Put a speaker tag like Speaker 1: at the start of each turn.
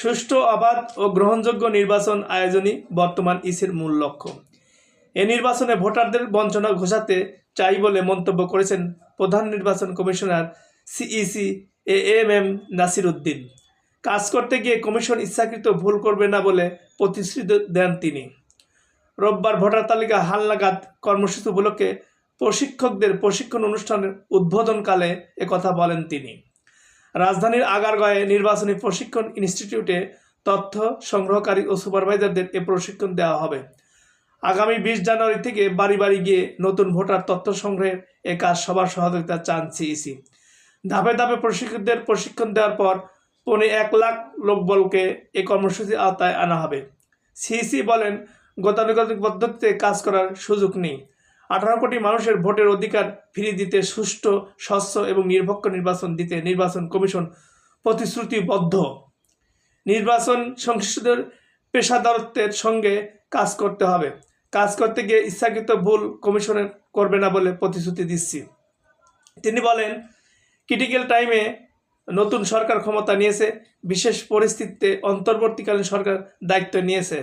Speaker 1: সুষ্ঠু অবাধ ও গ্রহণযোগ্য নির্বাচন আয়োজনই বর্তমান ইসির মূল লক্ষ্য। এ নির্বাচনে ভোটারদের বঞ্চনা ঘোষাতে চাই বলে মন্তব্য করেছেন প্রধান নির্বাচন commissioner CEC A M M Nasir Uddin. কাজ করতে গিয়ে কমিশন ইচ্ছাকৃত ভুল করবে না বলে প্রতিশ্রুতি দেন তিনি। রোববার ভোটার তালিকা হালনাগাদ কর্মসূচি উপলক্ষে প্রশিক্ষকদের প্রশিক্ষণ অনুষ্ঠানের উদ্বোধনকালে একথা বলেন তিনি। রাজধানীর আগারগাঁয়ে নির্বাচনী প্রশিক্ষণ ইনস্টিটিউটে তথ্য সংগ্রহকারী ও সুপারভাইজারদের এ প্রশিক্ষণ দেওয়া হবে। আগামী বিশ জানুয়ারি থেকে বাড়ি বাড়ি গিয়ে নতুন ভোটার তথ্য সংগ্রহের এ কাজ সবার সহযোগিতা চান সিইসি। ধাপে ধাপে প্রশিক্ষকদের প্রশিক্ষণ দেওয়ার পর পৌনে এক লাখ লোকবলকে এ কর্মসূচির আওতায় আনা হবে। সিইসি বলেন, গতানুগতিক পদ্ধতিতে কাজ করার সুযোগ নেই। আঠারো কোটি মানুষের ভোটের অধিকার ফিরিয়ে দিতে সুষ্ঠু, স্বচ্ছ এবং নিরপেক্ষ নির্বাচন দিতে নির্বাচন কমিশন প্রতিশ্রুতিবদ্ধ। নির্বাচন সংশ্লিষ্টদের পেশাদারত্বের সঙ্গে কাজ করতে হবে। কাজ করতে গিয়ে ইচ্ছাকৃত ভুল কমিশনের করবে না বলে প্রতিশ্রুতি দিচ্ছি। তিনি বলেন, ক্রিটিক্যাল টাইমে নতুন সরকার ক্ষমতা নিয়েছে, বিশেষ পরিস্থিতিতে অন্তর্বর্তীকালীন সরকার দায়িত্ব নিয়েছে।